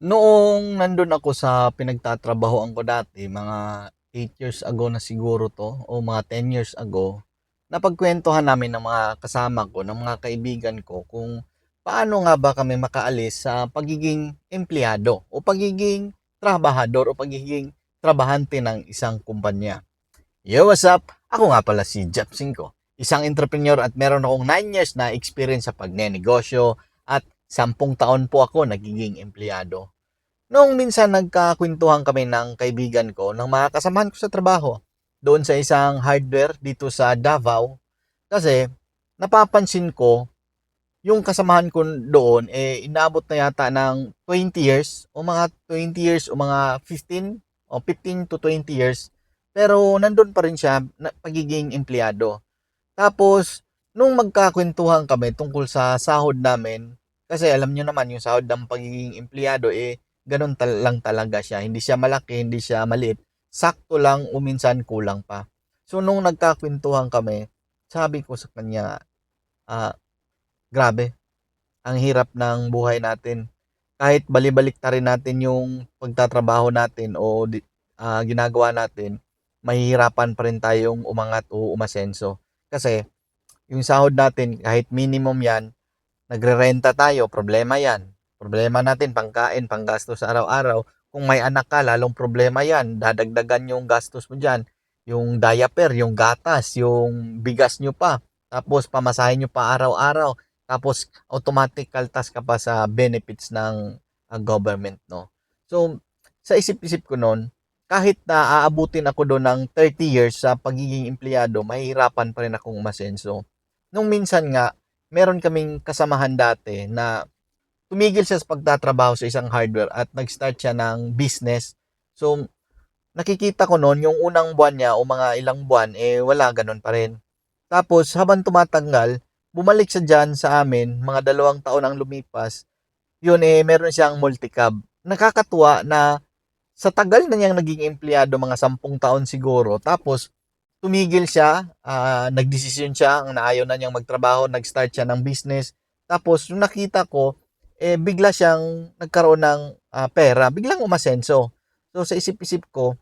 Noong nandun ako sa pinagtatrabahoan ko dati, mga 8 years ago na siguro 'to o mga 10 years ago, napagkuwentuhan namin ng mga kasama ko, ng mga kaibigan ko kung paano nga ba kami makaalis sa pagiging empleyado o pagiging trabahador o pagiging trabahante ng isang kumpanya. Yo, what's up? Ako nga pala si Jeff Cinco, isang entrepreneur at meron akong 9 years na experience sa pagnenegosyo at 10 taon po ako nagiging empleyado. Noong minsan nagkakwentuhan kami ng kaibigan ko, ng mga kasamahan ko sa trabaho, doon sa isang hardware dito sa Davao, kasi napapansin ko, yung kasamahan ko doon, eh, inaabot na yata ng 20 years, o mga 20 years, o mga 15, o 15 to 20 years, pero nandun pa rin siya, na, pagiging empleyado. Tapos, nung magkakwentuhan kami tungkol sa sahod namin, kasi alam nyo naman, yung sahod ng pagiging empleyado, eh, ganun tal- lang talaga siya. Hindi siya malaki, hindi siya maliit. Sakto lang, o minsan kulang pa. So, nung nagkakwentuhan kami, sabi ko sa kanya, ah, grabe, ang hirap ng buhay natin. Kahit balibalik ta rin natin yung pagtatrabaho natin o ah, ginagawa natin, mahihirapan pa rin tayong umangat o umasenso. Kasi, yung sahod natin, kahit minimum yan, nagre-renta tayo, problema yan. Problema natin, pangkain, panggastos sa araw-araw. Kung may anak ka, lalong problema yan. Dadagdagan yung gastos mo dyan. Yung diaper, yung gatas, yung bigas nyo pa. Tapos, pamasahin nyo pa araw-araw. Tapos, automatic kaltas ka pa sa benefits ng uh, government, no? So, sa isip-isip ko noon, kahit na aabutin ako doon ng 30 years sa pagiging empleyado, mahihirapan pa rin akong umasenso. Nung minsan nga, meron kaming kasamahan dati na tumigil siya sa pagtatrabaho sa isang hardware at nag-start siya ng business. So, nakikita ko noon, yung unang buwan niya o mga ilang buwan, eh wala ganun pa rin. Tapos, habang tumatagal, bumalik siya dyan sa amin, mga dalawang taon ang lumipas, yun eh, meron siyang multicab. Nakakatuwa na sa tagal na niyang naging empleyado, mga sampung taon siguro, tapos tumigil siya, ah, nagdesisyon siya, ang naayaw na niyang magtrabaho, nag-start siya ng business. Tapos, yung nakita ko, eh, bigla siyang nagkaroon ng ah, pera, biglang umasenso. So, sa isip-isip ko,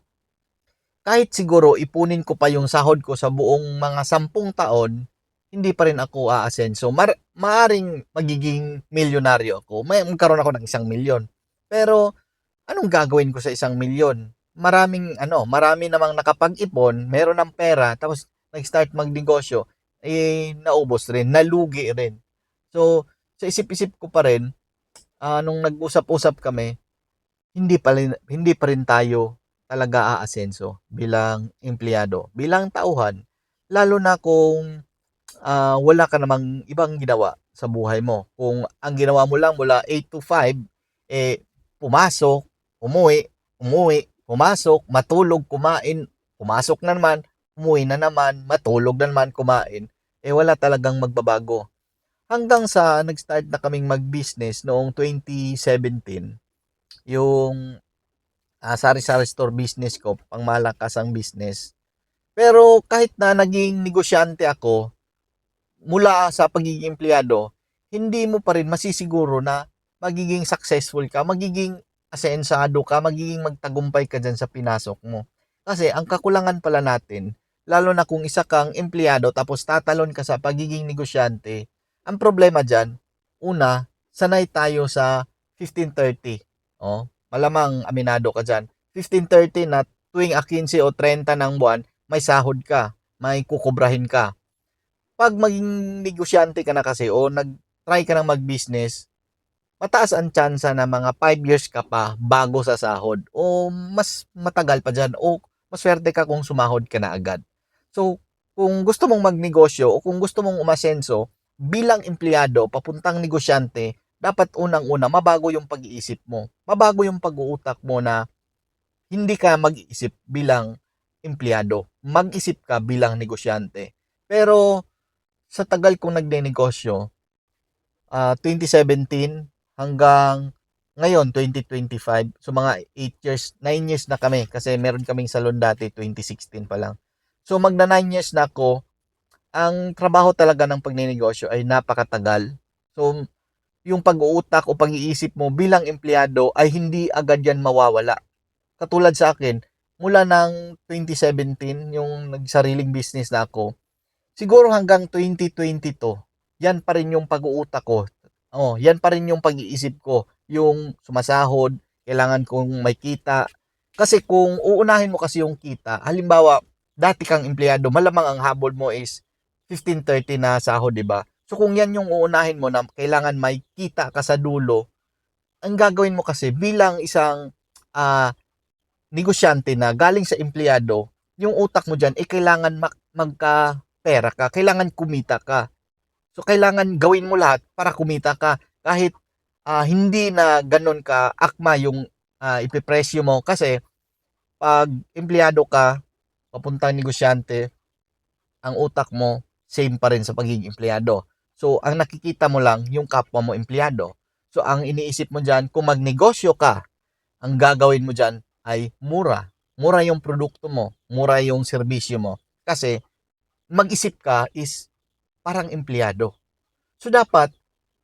kahit siguro ipunin ko pa yung sahod ko sa buong mga sampung taon, hindi pa rin ako aasenso. Mar maaring magiging milyonaryo ako. May magkaroon ako ng isang milyon. Pero anong gagawin ko sa isang milyon? Maraming ano, marami namang nakapag-ipon, meron ng pera, tapos nag-start magnegosyo, eh naubos rin, nalugi rin. So, sa isip-isip ko pa rin, ah, nung nag-usap-usap kami, hindi pa rin, hindi pa rin tayo talaga aasenso bilang empleyado, bilang tauhan, lalo na kung ah, wala ka namang ibang ginawa sa buhay mo. Kung ang ginawa mo lang mula 8 to 5, eh, pumasok, umuwi, umuwi, pumasok, matulog, kumain, pumasok na naman, umuwi na naman, matulog na naman, kumain, eh wala talagang magbabago. Hanggang sa nag-start na kaming mag-business noong 2017, yung ah, sari-sari store business ko, pang malakas ang business. Pero kahit na naging negosyante ako, mula sa pagiging empleyado, hindi mo pa rin masisiguro na magiging successful ka, magiging asensado ka, magiging magtagumpay ka dyan sa pinasok mo. Kasi ang kakulangan pala natin, lalo na kung isa kang empleyado tapos tatalon ka sa pagiging negosyante, ang problema dyan, una, sanay tayo sa 1530. Oh, malamang aminado ka dyan. 1530 na tuwing a 15 o 30 ng buwan, may sahod ka, may kukubrahin ka pag maging negosyante ka na kasi o nag-try ka ng mag-business, mataas ang tsansa na mga 5 years ka pa bago sa sahod o mas matagal pa dyan o maswerte ka kung sumahod ka na agad. So, kung gusto mong magnegosyo o kung gusto mong umasenso bilang empleyado papuntang negosyante, dapat unang-una mabago yung pag-iisip mo. Mabago yung pag-uutak mo na hindi ka mag-iisip bilang empleyado. Mag-isip ka bilang negosyante. Pero sa tagal kong nagnenegosyo, ah 2017 hanggang ngayon 2025, so mga 8 years, 9 years na kami kasi meron kaming salon dati 2016 pa lang. So magna 9 years na ako, ang trabaho talaga ng pagnenegosyo ay napakatagal. So yung pag-uutak o pag-iisip mo bilang empleyado ay hindi agad yan mawawala. Katulad sa akin, mula ng 2017, yung nagsariling business na ako, siguro hanggang 2022, yan pa rin yung pag-uutak ko. Oh, yan pa rin yung pag-iisip ko, yung sumasahod, kailangan kong may kita. Kasi kung uunahin mo kasi yung kita, halimbawa, dati kang empleyado, malamang ang habol mo is 15.30 na sahod, di ba? So kung yan yung uunahin mo na kailangan may kita ka sa dulo, ang gagawin mo kasi bilang isang ah, negosyante na galing sa empleyado, yung utak mo dyan, eh kailangan mag- magka-pera ka, kailangan kumita ka. So kailangan gawin mo lahat para kumita ka kahit ah, hindi na ganun ka akma yung ah, ipipresyo mo kasi pag empleyado ka, papuntang negosyante, ang utak mo same pa rin sa pagiging empleyado. So, ang nakikita mo lang yung kapwa mo empleyado. So, ang iniisip mo dyan, kung magnegosyo ka, ang gagawin mo dyan ay mura. Mura yung produkto mo, mura yung serbisyo mo. Kasi, mag-isip ka is parang empleyado. So, dapat,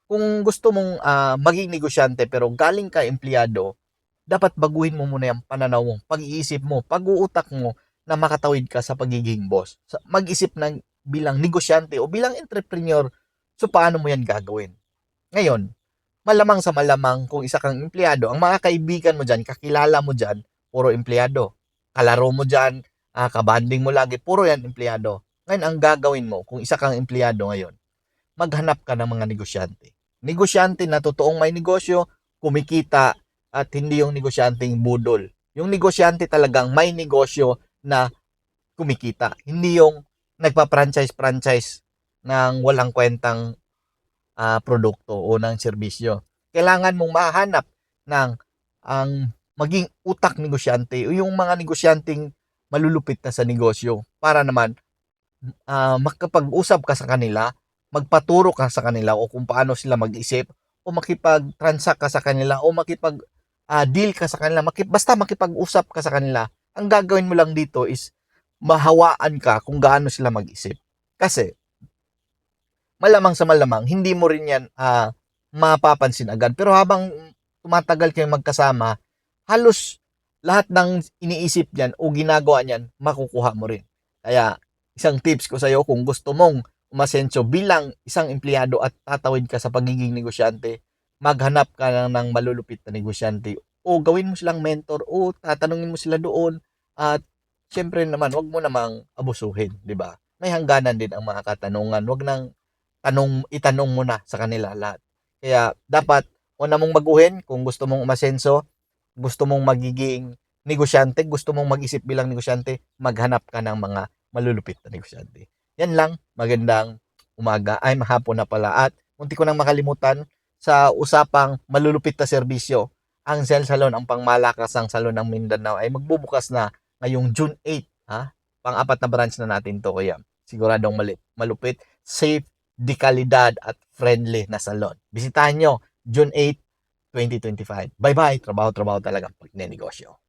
kung gusto mong ah, maging negosyante pero galing ka empleyado, dapat baguhin mo muna yung pananaw mo, pag-iisip mo, pag-uutak mo na makatawid ka sa pagiging boss. Mag-isip ng bilang negosyante o bilang entrepreneur, so paano mo yan gagawin? Ngayon, malamang sa malamang kung isa kang empleyado, ang mga kaibigan mo dyan, kakilala mo dyan, puro empleyado. Kalaro mo dyan, ah, kabanding mo lagi, puro yan empleyado. Ngayon, ang gagawin mo, kung isa kang empleyado ngayon, maghanap ka ng mga negosyante. Negosyante na totoong may negosyo, kumikita, at hindi yung negosyanteng budol. Yung negosyante talagang may negosyo na kumikita. Hindi yung nagpa-franchise-franchise ng walang kwentang ah, produkto o ng serbisyo. Kailangan mong mahanap ng ang maging utak negosyante o yung mga negosyanteng malulupit na sa negosyo para naman ah, makapag-usap ka sa kanila, magpaturo ka sa kanila o kung paano sila mag-isip o makipag-transact ka sa kanila o makipag ah, deal ka sa kanila, makip, basta makipag-usap ka sa kanila, ang gagawin mo lang dito is mahawaan ka kung gaano sila mag-isip. Kasi, malamang sa malamang, hindi mo rin yan ah, mapapansin agad. Pero habang tumatagal kayong magkasama, halos lahat ng iniisip niyan o ginagawa niyan, makukuha mo rin. Kaya, isang tips ko sa iyo kung gusto mong umasenso bilang isang empleyado at tatawid ka sa pagiging negosyante, maghanap ka lang ng malulupit na negosyante o gawin mo silang mentor o tatanungin mo sila doon at syempre naman wag mo namang abusuhin, 'di ba? May hangganan din ang mga katanungan. Wag nang tanong itanong mo na sa kanila lahat. Kaya dapat una mong baguhin kung gusto mong umasenso, gusto mong magiging negosyante, gusto mong mag-isip bilang negosyante, maghanap ka ng mga malulupit na negosyante. Yan lang, magandang umaga, ay mahapon na pala. At munti ko nang makalimutan, sa usapang malulupit na serbisyo, ang Zel Salon, ang pangmalakas ng salon ng Mindanao ay magbubukas na ngayong June 8. Ha? Pang-apat na branch na natin to kaya siguradong mali, malupit, safe, di kalidad at friendly na salon. Bisitahan nyo June 8, 2025. Bye-bye. Trabaho-trabaho talaga pag negosyo.